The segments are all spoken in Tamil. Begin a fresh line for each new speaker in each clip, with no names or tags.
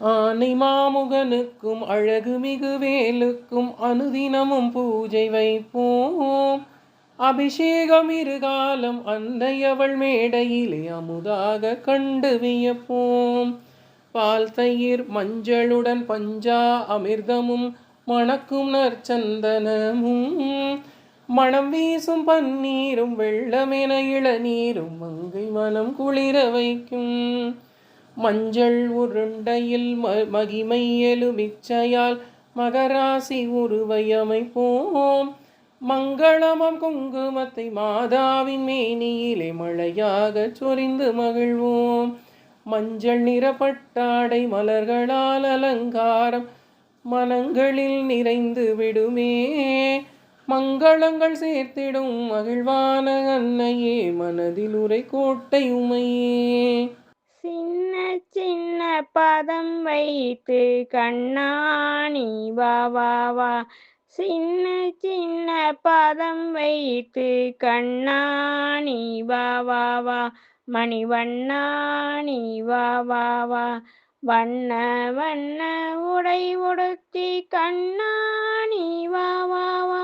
ஆனை மாமுகனுக்கும் அழகு மிகு வேலுக்கும் அனுதினமும் பூஜை வைப்போம். அபிஷேகம் இருகாலம் அன்னையவள் மேடையிலே அமுதாக கண்டு வியப்போம். பால் தயிர் மஞ்சளுடன் பஞ்சா அமிர்தமும் மணக்கும் நற்சந்தனமும். மணம் வீசும் பன்னீரும் வெள்ளமென இளநீரும் மங்கை மனம் குளிர வைக்கும். மஞ்சள் உருண்டையில் ம மகிமை எலுமிச்சையால் மகராசி உருவை அமைப்போம். மங்களமம் குங்குமத்தை மாதாவின் மேனியிலே மழையாக சொரிந்து மகிழ்வோம். மஞ்சள் நிறப்பட்டாடை மலர்களால் அலங்காரம் மனங்களில் நிறைந்து விடுமே. மங்களங்கள் சேர்த்திடும் மகிழ்வான அன்னையே மனதில் உரை கோட்டை உமையே.
சின்ன சின்ன பதம் வைத்து கண்ணாணி வா வா வா. சின்ன சின்ன பதம் வைத்து கண்ணாணி வா வா வா. மணிவண்ணாணி வா வா வா. வண்ண வண்ண உடை உடுத்தி கண்ணாணி வா வா வா.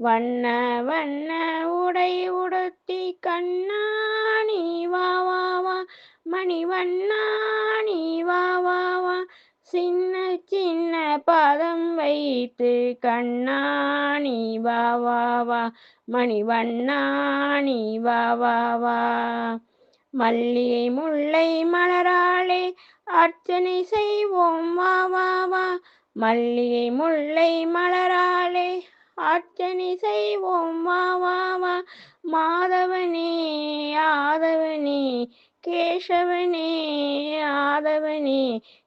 வண்ண வண்ண உடை உடுத்தி கண்ணாணி வா வா வா. மணி வண்ணாணி வா வா வா. சின்ன சின்ன பதம் வைத்து கண்ணாணி வா வா வா. மணி வண்ணாணி வா வா வா. மல்லிகை முல்லை மலராளே அர்ச்சனை செய்வோம் வா வா வா. மல்லிகை முல்லை மலராளே ஆட்கனி செய்வோம். வா வா வா. மாதவனே ஆதவனே கேசவனே ஆதவனே.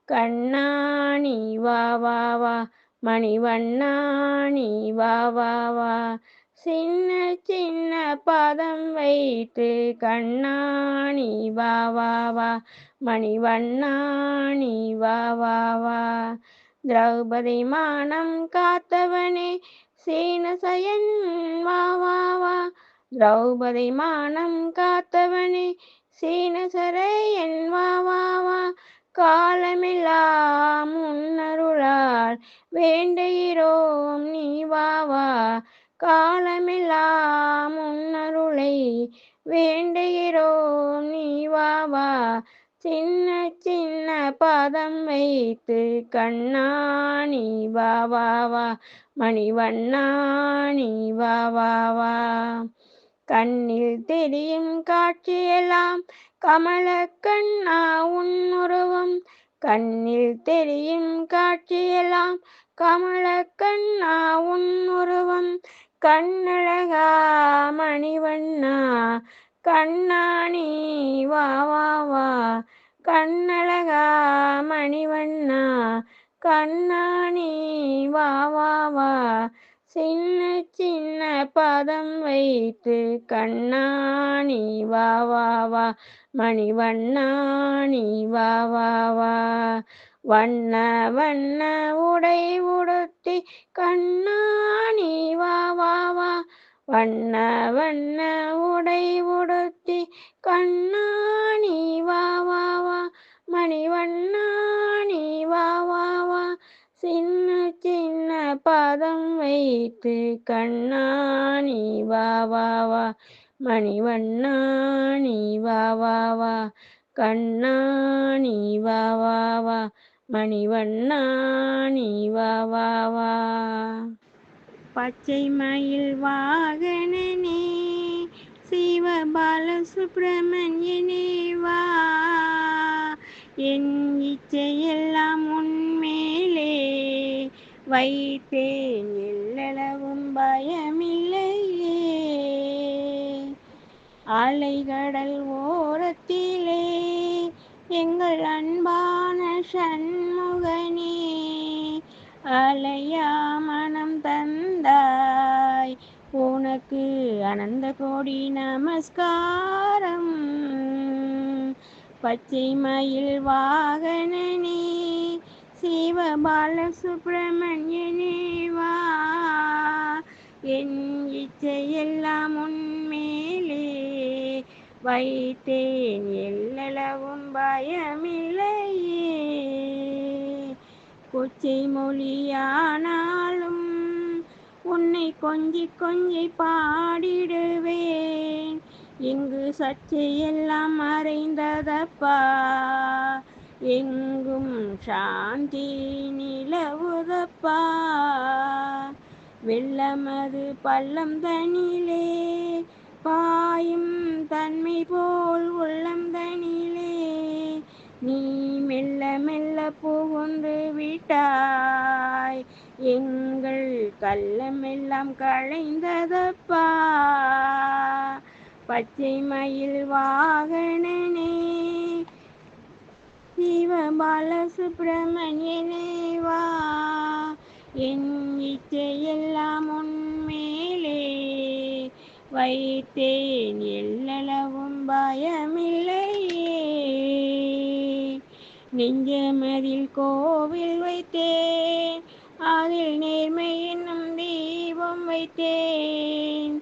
கண்ணாணி வா வா வா. மணிவண்ணாணி வா வா வா. சின்ன சின்ன பதம் வைத்து கண்ணாணி வா வா வா. மணிவண்ணாணி வா வா வா. திரௌபதி மானம் காத்தவனே சீனசயன் வா வா வா. திரௌபதி மானம் காத்தவனே சீனசரையன் வா வா வா. காலமில்லா முன்னருளால் வேண்டுகிறோம் நீ வா வா. காலமில்லா முன்னருளை வேண்டுகிறோம் நீ வா வா. சின்ன சின்ன பாதம் வைத்து கண்ணாணி வா வா வா. மணிவண்ணாணி வா வா வா. கண்ணில் தெரியும் காட்சியெல்லாம் கமல கண்ணா உன்னுருவம் கண்ணில் தெரியும் காட்சியெல்லாம் கமல கண்ணா உன்னுருவம் கண்ணழகா மணிவண்ணா கண்ணாணி வா வா வா. கண்ணழகா மணிவண்ணா கண்ணாணி வா வா வா. சின்ன சின்ன பதம் வைத்து கண்ணாணி வா வா வா. மணிவண்ணாணி வா வா வா. வண்ண வண்ண உடை உடுத்தி கண்ணாணி வா வா வா. வண்ண வண்ண உடை உடுத்தி கண்ணா மணிவண்ணாணி வா வா வா. சின்ன சின்ன பாதம் வைத்து கண்ணாணி வா வா வா. மணிவண்ணாணி வா வா வா. கண்ணாணி வா வா வா. மணிவண்ணாணி வா வா வா. பச்சை மயில் வாகனனே சிவபால சுப்பிரமணியனே வா. என் இச்சையெல்லாம் உன்மேலே. வைத்தேன் எல்லளவும் பயமில்லையே. அலைகடல் ஓரத்திலே எங்கள் அன்பான சண்முகனே அலையா மனம் தந்தாய். உனக்கு அனந்த கோடி நமஸ்காரம். பச்சைமயில் வாகனனே சிவபால சுப்பிரமணியனே வா. என் இச்சையெல்லாம் உன்மேலே வைத்தேன் எல்லளவும் பயமில்லையே. கொச்சை மொழியானாலும் உன்னை கொஞ்சி கொஞ்சி பாடிடுவேன். இங்கு சர்ச்சையெல்லாம் மறைந்ததப்பா. எங்கும் சாந்தி நிலவுதப்பா. வெள்ளமது பள்ளம் தனிலே பாயும் தன்மை போல் உள்ளம் தனிலே. நீ மெல்ல மெல்ல புகுந்து விட்டாய். எங்கள் கள்ளமெல்லாம் களைந்ததப்பா. பச்சை மயில் வாகனனே. சிவபால சுப்பிரமணியனே வா. என் இச்சையெல்லாம் உன்மேலே வைத்தேன் எல்லளவும் பயமில்லையே. நெஞ்சமதில் கோவில் வைத்தேன். அதில் நேர்மை என்னும் தீபம் வைத்தேன்.